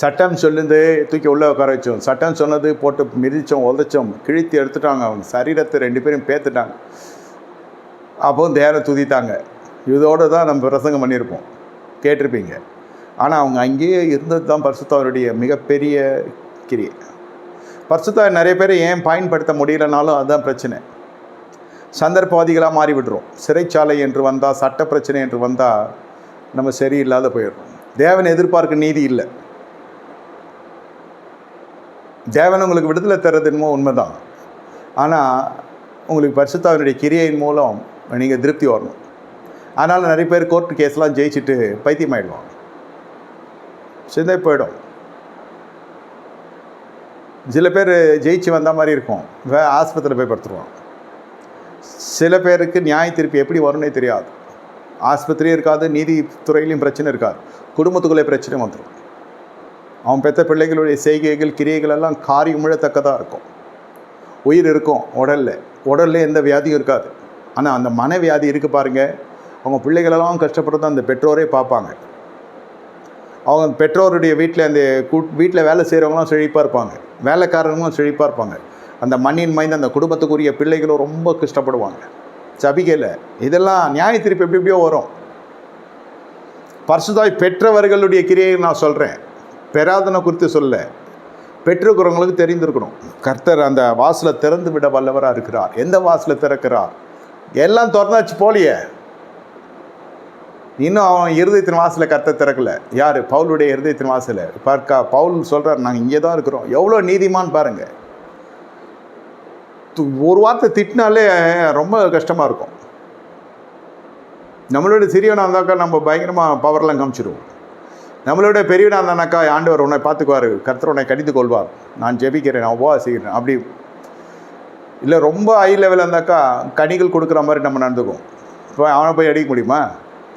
சட்டம் சொல்லுது தூக்கி உள்ளே உட்கார வச்சோம். சட்டம் சொன்னது போட்டு மிதித்தோம் உதைச்சோம் கிழித்து எடுத்துட்டாங்க அவங்க. சரீரத்தை ரெண்டு பேரும் பேத்துட்டாங்க. அப்போ தேவனை துதித்தாங்க இதோடு தான் நம்ம பிரசங்கம் பண்ணியிருப்போம். கேட்டிருப்பீங்க. ஆனால் அவங்க அங்கேயே இருந்தது தான் பரிசுத்தவருடைய மிகப்பெரிய கிரியை பரிசுத்தாவை நிறைய பேர் ஏன் பயன்படுத்த முடியலனாலும் அதுதான் பிரச்சனை. சந்தர்ப்பவாதிகளாக மாறிவிடுறோம். சிறைச்சாலை என்று வந்தால் சட்ட பிரச்சனை என்று வந்தால் நம்ம சரியில்லாத போயிடுறோம். தேவன் எதிர்பார்க்க நீதி இல்லை. தேவன் உங்களுக்கு விடுதலை தர்றது என்னமோ உண்மைதான். ஆனால் உங்களுக்கு பரிசுத்தாவினுடைய கிரியையின் மூலம் நீங்கள் திருப்தி வரணும். அதனால் நிறைய பேர் கோர்ட்டு கேஸ்லாம் ஜெயிச்சுட்டு பைத்தியமாயிடுவாங்க. சிந்தை போயிடும். சில பேர் ஜெயிச்சு வந்த மாதிரி இருக்கும். வே ஆஸ்பத்திரியில் போய் படுத்துருவான் சில பேருக்கு நியாய திருப்பி எப்படி வரும்னே தெரியாது. ஆஸ்பத்திரியும் இருக்காது நீதித்துறையிலையும் பிரச்சனை இருக்காது. குடும்பத்துக்குள்ளே பிரச்சனை வந்துடும் அவன் பெற்ற பிள்ளைகளுடைய செய்கைகள் கிரியைகள் எல்லாம் காரியம் முழத்தக்கதாக இருக்கும். உயிர் இருக்கும் உடலில். உடலில் எந்த வியாதியும் இருக்காது. ஆனால் அந்த மனவியாதி இருக்குது பாருங்கள் அவங்க பிள்ளைகளெல்லாம் கஷ்டப்படுறத அந்த பெற்றோரே பார்ப்பாங்க. அவங்க பெற்றோருடைய வீட்டில் அந்த வீட்டில் வேலை செய்கிறவங்களாம் செழிப்பாக இருப்பாங்க. வேலைக்காரங்களும் செழிப்பாக இருப்பாங்க. அந்த மண்ணின் மைந்த அந்த குடும்பத்துக்குரிய பிள்ளைகளும் ரொம்ப கஷ்டப்படுவாங்க. சபிக்கையில் இதெல்லாம் நியாய எப்படி எப்படியோ வரும். பரிசுதாய் பெற்றவர்களுடைய கிரியை நான் சொல்கிறேன் பெறாதனை குறித்து சொல்ல பெற்றுக்கிறவங்களுக்கு தெரிந்திருக்கணும். கர்த்தர் அந்த வாசலை திறந்து விட வல்லவராக இருக்கிறார். எந்த வாசலை திறக்கிறார்? எல்லாம் திறந்தாச்சு போலியே. இன்னும் அவன் இருதயத்தின் வாசலை கர்த்தர் திறக்கல. யார்? பவுலுடைய இருதயத்தின் வாசலை. பார்க்கா பவுல் சொல்கிறார் நாங்கள் இங்கே தான் இருக்கிறோம். எவ்வளோ நீதிமான்னு பாருங்கள் து- ஒரு வார்த்தை திட்டினாலே ரொம்ப கஷ்டமாக இருக்கும். நம்மளோட சிறியவனாக இருந்தாக்கா நம்ம பயங்கரமாக பவர்லாம் காமிச்சிடுவோம் நம்மளோட பெரியவனாக இருந்தானாக்கா ஆண்டவர் உன்னை பார்த்துக்குவார். கர்த்தர் உன்னை கடிந்து கொள்வார் நான் ஜெபிக்கிறேன் நான் உபவாசிக்கிறேன் அப்படி இல்லை ரொம்ப ஹை லெவலில் இருந்தாக்கா கனிகள் கொடுக்குற மாதிரி நம்ம நடந்துக்கும் இப்போ அவனை போய் அடிக்க முடியுமா?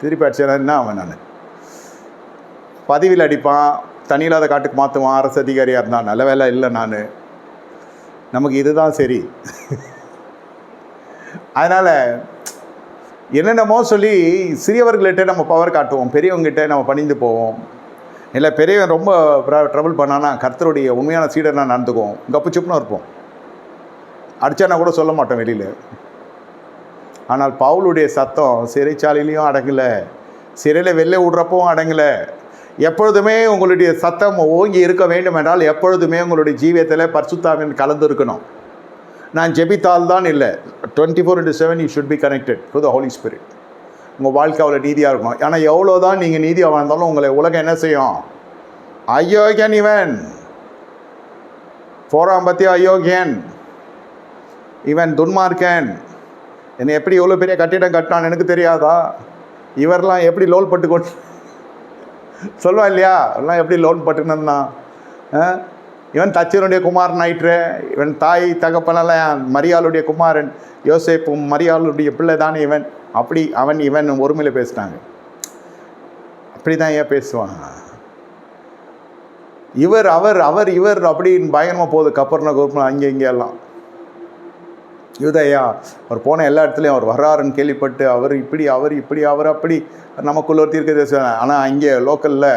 திருப்பி அடிச்சேன்னா அவன் நான்? பதவியில் அடிப்பான். தனி இல்லாத காட்டுக்கு மாற்றுவான் அரசு அதிகாரியாக இருந்தான் நல்ல வேலை இல்லை நான். நமக்கு இதுதான் சரி. அதனால் என்னென்னமோ சொல்லி சிறியவர்கள்கிட்ட நம்ம பவர் காட்டுவோம். பெரியவங்ககிட்ட நம்ம பணிந்து போவோம். இல்லை பெரியவன் ரொம்ப ட்ரபிள் பண்ணானா கர்த்தருடைய உண்மையான சீடனாக நடந்துக்குவோம். கப்பு சுப்புன்னு இருப்போம். அடித்தானா கூட சொல்ல மாட்டோம் வெளியில். ஆனால் பவுலுடைய சத்தம் சிறைச்சாலையிலையும் அடங்கலை. சிறையில் வெளில விடுறப்பவும் அடங்கலை. எப்பொழுதுமே உங்களுடைய சத்தம் ஓங்கி இருக்க வேண்டும் என்றால் எப்பொழுதுமே உங்களுடைய ஜீவியத்தில் பர்சுத்தாவின் கலந்து இருக்கணும். நான் ஜெபித்தால் தான் இல்லை. Twenty four into seven you should be connected to the Holy Spirit உங்கள் வாழ்க்கை அவ்வளோ நீதியாக இருக்கும். ஆனால் எவ்வளோ தான் நீங்கள் நீதியாக வாழ்ந்தாலும் உங்களை உலகம் என்ன செய்யும்? அயோக்கியன் இவன். போகிறான் பற்றி அயோக்கியன். இவன் துன்மார்க்கன். என்னை எப்படி எவ்வளோ பெரிய கட்டிடம் கட்டினான் எனக்கு தெரியாதா? இவரெல்லாம் எப்படி லோல் பட்டு கொண்டு சொல்லுவா இல்லையா? எல்லாம் எப்படி லோன் பட்டுனந்தான் இவன் தச்சனுடைய குமாரன் ஆயிற்று. இவன் தாய் தகப்பனெல்லாம் மரியாளுடைய குமாரன். யோசிப்பும் மரியாளுடைய பிள்ளை தானே இவன். அப்படி அவன் இவன் ஒருமையில் பேசினாங்க அப்படி தான் ஏன் பேசுவான்? இவர் அவர் அவர் இவர் அப்படின்னு பயங்கரமாக போகுது. கப்பர்ன குரூப்னா அங்கே இங்கே எல்லாம். யூதயா அவர் போன எல்லா இடத்துலையும் அவர் வர்றாருன்னு கேள்விப்பட்டு அவர் இப்படி அவர் இப்படி அவர் அப்படி நமக்குள்ள ஒரு தீர்க்க தேசம் ஆனால் இங்கே லோக்கலில்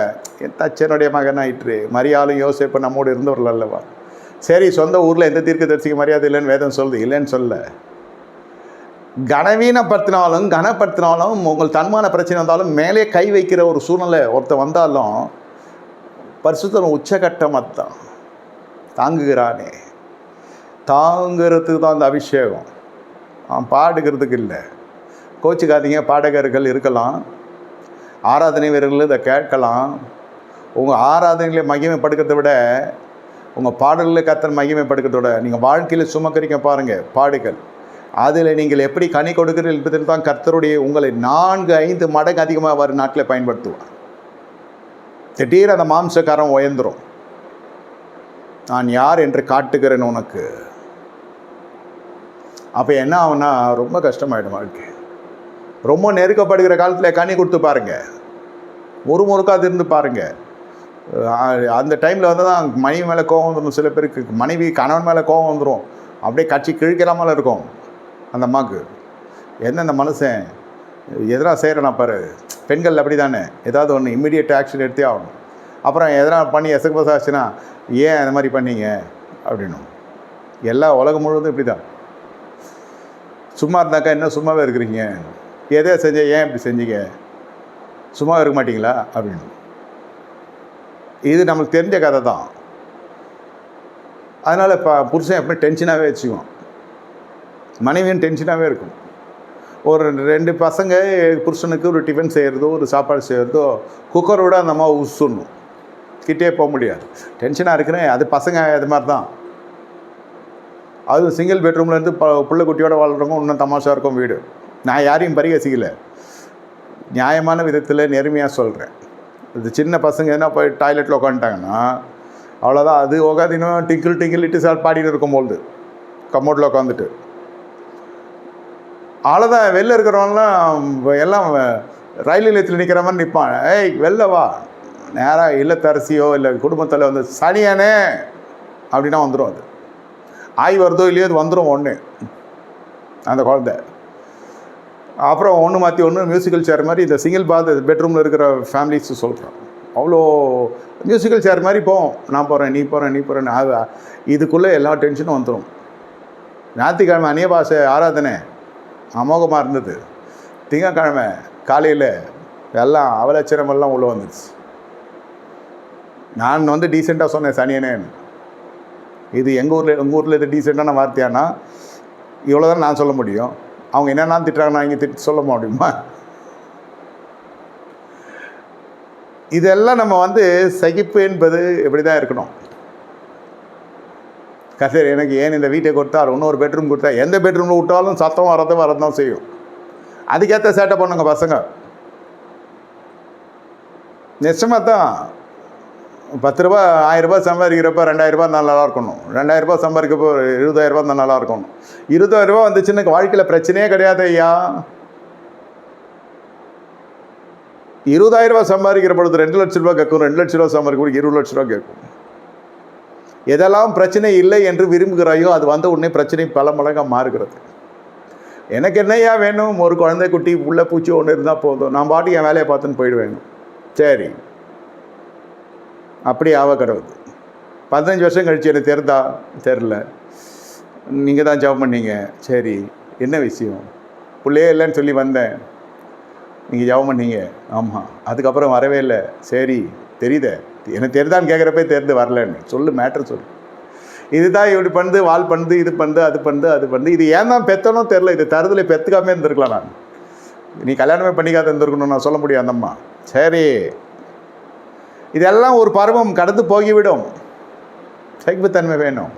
தச்சனுடைய மகன் ஆயிற்று. மரியாலும் யோசிப்பு நம்மோடு இருந்தவர்கள் அல்லவா? சரி சொந்த ஊரில் எந்த தீர்க்க தரிசிக்க மரியாதை இல்லைன்னு வேதம் சொல்லுது. இல்லைன்னு சொல்ல. கனவீனப்படுத்தினாலும் கனப்படுத்தினாலும் உங்கள் தன்மான பிரச்சனை வந்தாலும் மேலே கை வைக்கிற ஒரு சூழ்நிலை ஒருத்தர் வந்தாலும் பரிசுத்தம் உச்சகட்டமாக தான் தாங்குகிறானே. தாங்கிறதுக்கு தான் அந்த அபிஷேகம். அவன் பாடுகிறதுக்கு இல்லை. கோச்சிக்காதீங்க பாடகர்கள் இருக்கலாம். ஆராதனை வீரர்கள் இதை கேட்கலாம். உங்கள் ஆராதனைகளை மகிமைப்படுக்கிறத விட உங்கள் பாடல்களை கத்தன் மகிமைப்படுக்கிறத விட நீங்கள் வாழ்க்கையில் சுமக்கரிக்க பாருங்கள் பாடுகள். அதில் நீங்கள் எப்படி கனி கொடுக்கிறீர்கள் என்பதில் தான் கர்த்தருடைய உங்களை நான்கு ஐந்து மடங்கு அதிகமாக வரும் நாட்டில் பயன்படுத்துவார். திடீர் அந்த மாம்சக்காரன் உயர்ந்துடும் நான் யார் என்று காட்டுகிறேன் உனக்கு. அப்போ என்ன ஆகும்னா ரொம்ப கஷ்டமாயிடும் வாழ்க்கை. ரொம்ப நெருக்கப்படுகிற காலத்தில் கனி கொடுத்து பாருங்கள் ஒரு முறுக்காது இருந்து பாருங்கள் அந்த டைமில் வந்து தான் மனைவி மேலே கோவம் வந்துடும் சில பேருக்கு மனைவி கணவன் மேலே கோவம் வந்துடும் அப்படியே கட்சி கிழிக்கிறாமல் இருக்கும். அந்த அம்மாவுக்கு என்ன அந்த மனுஷன்? எதிராக செய்கிறனா பாரு. பெண்கள் அப்படி தானே ஏதாவது ஒன்று இம்மிடியட் ஆக்ஷன் எடுத்தே ஆகணும். அப்புறம் எதனா பண்ணி எசக்கு ஆச்சுன்னா ஏன் அந்த மாதிரி பண்ணீங்க? அப்படின்னும். எல்லா உலகம் முழுவதும் இப்படி தான் சும்மா இருந்தாக்கா என்ன சும்மாவே இருக்கிறீங்க? எதை செஞ்ச ஏன் இப்படி செஞ்சீங்க? சும்மா இருக்க மாட்டீங்களா? அப்படின்னு இது நம்மளுக்கு தெரிஞ்ச கதை தான். அதனால் இப்போ புருஷன் எப்பவுமே டென்ஷனாகவே வச்சுக்குவோம் மனைவியும் டென்ஷனாகவே இருக்கும்? ஒரு ரெண்டு பசங்க புருஷனுக்கு ஒரு டிஃபன் செய்கிறதோ ஒரு சாப்பாடு செய்கிறதோ குக்கரோட அந்த அம்மா உசுணும் கிட்டே போக முடியாது. டென்ஷனாக இருக்கிறேன். அது பசங்க அது மாதிரி தான் அது சிங்கிள் பெட்ரூம்லேருந்து ப பிள்ளை குட்டியோட வாழ்கிறவங்க இன்னும் தமாஷாக இருக்கும் வீடு. நான் யாரையும் பரிகசிக்கல. நியாயமான விதத்தில் நேர்மையாக சொல்கிறேன் இது சின்ன பசங்க என்ன போய் டாய்லெட்டில் உட்காந்துட்டாங்கன்னா அவ்வளோதான் அது உட்காந்து இன்னும் டிங்கிள் டிங்கிள் இட்டு சார் பாடிட்டு இருக்கும்போது கம்மோட்டில் உட்காந்துட்டு அவ்வளோதான் வெளில இருக்கிறவங்களாம் எல்லாம் ரயில் நிலையத்தில் நிற்கிற மாதிரி நிற்பான் ஏய் வெளில வா. நேராக இல்லத்தரசியோ இல்லை குடும்பத்தில் வந்து சனியானே! அப்படின்னா வந்துடும் அது. ஆய் வருதோ இல்லையோ அது வந்துடும் ஒன்று அந்த குழந்தை. அப்புறம் ஒன்று மாற்றி ஒன்று மியூசிக்கல் சேர் மாதிரி இந்த சிங்கிள் பாத் பெட்ரூமில் இருக்கிற ஃபேமிலிஸ் சொல்கிறோம் அவ்வளோ மியூசிக்கல் சேர் மாதிரி போவோம் நான் போகிறேன் நீ போகிறேன் நீ போகிறேன் இதுக்குள்ளே எல்லா டென்ஷனும் வந்துடும் ஞாயிற்றுக்கிழமை அந்நிய பாஷை ஆராதனை. அமோகமாக இருந்தது. திங்கக்கிழமை காலையில் எல்லாம் அவலட்சணமெல்லாம் உள்ளே வந்துடுச்சு நான் வந்து டீசெண்டாக சொன்னேன் சனியனேன்னு இது எங்கள் ஊரில் எங்கள் ஊரில் இது டீசெண்டான வார்த்தையானா இவ்வளோ தான் நான் சொல்ல முடியும். அவங்க என்னென்னா திட்டுறாங்க நான் இங்கே திட்டு சொல்ல முடியுமா? இதெல்லாம் நம்ம வந்து சகிப்பு என்பது இப்படி தான் இருக்கணும். கசர் எனக்கு ஏன் இந்த வீட்டை கொடுத்தார்? இன்னொரு பெட்ரூம் கொடுத்தா எந்த பெட்ரூமில் விட்டாலும் சத்தம் வரது வரதான் செய்யும். அதுக்கேற்ற சேட்டை பண்ணுங்க பசங்க. நிச்சயமாக தான். பத்து ரூபா ஆயிரரூபா சம்பாதிக்கிறப்ப ரெண்டாயிரரூபா நல்லா இருக்கணும். ரெண்டாயிரம் ரூபாய் சம்பாதிக்கப்போ இருபதாயிரம் ரூபாய் தான் நல்லா இருக்கணும். இருபதாயிரம் வந்துச்சுன்னு வாழ்க்கையில் பிரச்சனையே கிடையாது ஐயா. இருபதாயிரம் ரூபாய் சம்பாதிக்கிற பொழுது ரெண்டு லட்ச ரூபாய் கேட்கும் ரெண்டு லட்ச ரூபாய் சம்பாதிக்கும் இருபது லட்ச ரூபா கேட்கும். எதெல்லாம் பிரச்சனை இல்லை என்று விரும்புகிறாயோ அது வந்த உடனே பிரச்சனை பல மடங்காக மாறுகிறது. எனக்கு என்னையா வேணும்? ஒரு குழந்தை குட்டி உள்ள பூச்சி ஒன்று இருந்தால் போதும். நான் பாட்டு என் வேலையை பார்த்துன்னு போயிடுவேன் சரி. அப்படி ஆவ கடவுது. பதினஞ்சு வருஷம் கழிச்சு எனக்கு தெரிதா தெரில நீங்கள் தான் ஜாப் பண்ணீங்க. சரி. என்ன விஷயம்? பிள்ளையே இல்லைன்னு சொல்லி வந்தேன். நீங்கள் ஜாப் பண்ணீங்க. ஆமாம் அதுக்கப்புறம் வரவே இல்லை. சரி. தெரியுதே. எனக்கு தெரிதான்னு கேட்குறப்பே தெரிந்து வரலன்னு. சொல்லு மேட்ரு சொல்லு. இதுதான் இப்படி பண்ணுது வால் பண்ணுது இது பண்ணுது அது பண்ணுது அது பண்ணுது. இது ஏன் தான் பெத்தனும் தெரில இது தருதலை பெற்றுக்காமே இருந்திருக்கலாம் நான். நீ கல்யாணமே பண்ணிக்காத இருந்திருக்கணும் நான் சொல்ல முடியும் அந்தம்மா. சரி. இதெல்லாம் ஒரு பருவம் கடந்து போகிவிடும். சைக்குத்தன்மை வேணும்.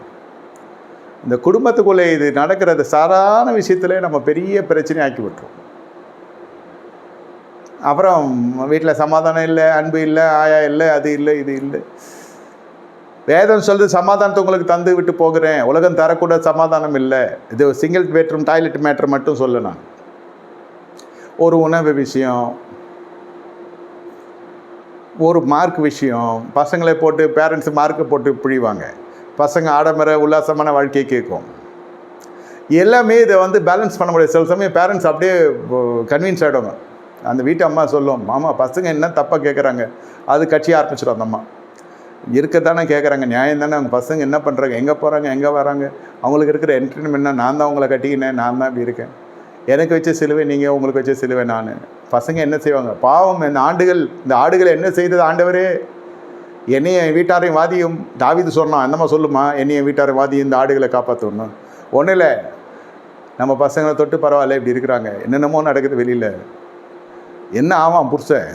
இந்த குடும்பத்துக்குள்ளே இது நடக்கிறது சாதாரண விஷயத்திலே நம்ம பெரிய பிரச்சனை ஆக்கி விட்டுரும். அப்புறம் வீட்டில் சமாதானம் இல்லை அன்பு இல்லை ஆயா இல்லை அது இல்லை இது இல்லை. வேதம் சொல்லுது சமாதானத்தை உங்களுக்கு தந்து விட்டு போகிறேன். உலகம் தரக்கூட சமாதானம் இல்லை. இது சிங்கிள் பெட்ரூம் டாய்லெட் மேட்ரு மட்டும் சொல்லணும் ஒரு உணவு விஷயம் ஒரு மார்க் விஷயம் பசங்களை போட்டு பேரண்ட்ஸ் மார்க்கை போட்டு பிழிவாங்க. பசங்க ஆடம்பர உல்லாசமான வாழ்க்கையை கேட்கும். எல்லாமே இதை வந்து பேலன்ஸ் பண்ண முடியாது. சில சமயம் பேரண்ட்ஸ் அப்படியே கன்வின்ஸ் ஆகிடுவாங்க அந்த வீட்டு அம்மா சொல்லும் மாமா பசங்க என்ன தப்பாக கேட்குறாங்க அது கட்சி ஆரம்பிச்சிடும் அந்த அம்மா. இருக்க தானே கேட்குறாங்க நியாயம் தானே. அவங்க பசங்க என்ன பண்ணுறாங்க எங்கே போகிறாங்க எங்கே வராங்க? அவங்களுக்கு இருக்கிற என்டர்டைன்மெண்ட்னா நான் தான் அவங்கள கட்டிக்கினேன். நான் தான் இப்படி இருக்கேன். எனக்கு வச்ச சிலுவை நீங்கள் உங்களுக்கு வச்ச சிலுவை நான். பசங்க என்ன செய்வாங்க? பாவம் இந்த ஆண்டுகள் இந்த ஆடுகள் என்ன செய்தது ஆண்டவரே? என்னையும் என் வீட்டாரையும் வாதியும் தாவிது சொன்னான். அந்தம்மா சொல்லுமா என்னையும் என் வீட்டாரை வாதியும் இந்த ஆடுகளை காப்பாற்றணும் ஒன்றும் இல்லை. நம்ம பசங்களை தொட்டு பரவாயில்ல. இப்படி இருக்கிறாங்க. என்னென்னமோ நடக்குது வெளியில். என்ன ஆவான் புருஷன்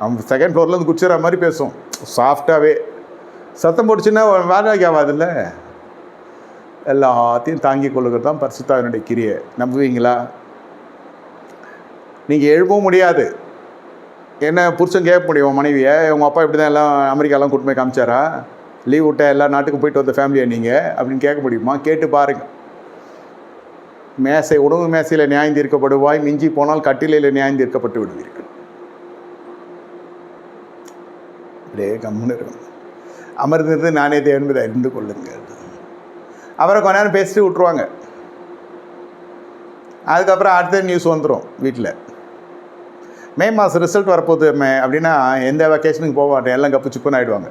அவன் செகண்ட் ஃப்ளோர்லேருந்து குச்சிற மாதிரி பேசும். சாஃப்டாகவே சத்தம் போட்டுச்சுன்னா வேலைக்கு ஆகாதுல்ல எல்லாத்தையும் தாங்கி கொள்ளுகிறது தான் பரிசுத்தாவினுடைய கிரியை. நம்புவீங்களா? நீங்கள் எழுப்பவும் முடியாது. என்ன புருஷன் கேட்க முடியும் மனைவியை உங்கள் அப்பா இப்படி தான் எல்லாம் அமெரிக்காலாம் கூட்டு போய் காமிச்சாரா? லீவ் விட்ட எல்லா நாட்டுக்கும் போயிட்டு வந்த ஃபேமிலியை நீங்கள் அப்படின்னு கேட்க முடியுமா? கேட்டு பாருங்கள் மேசை உணவு மேசையில் நியாயம் தீர்க்கப்படுவாய் மிஞ்சி போனால் கட்டிலையில் நியாயம் தீர்க்கப்பட்டு விடுவீர்கள். அப்படியே கம்முன்னு இருக்கணும். அமர்ந்திருந்து நானே தேவன்பதை அறிந்து கொள்ளுங்கள். அப்புறம் கொஞ்ச நேரம் பேசிட்டு விட்ருவாங்க அதுக்கப்புறம் அடுத்த நியூஸ் வந்துடும் வீட்டில். மே மாதம் ரிசல்ட் வரப்போகுது மே அப்படின்னா எந்த வெக்கேஷனுக்கு போக மாட்டேன் எல்லாம் கப்பு சிப்புன்னு ஆகிடுவாங்க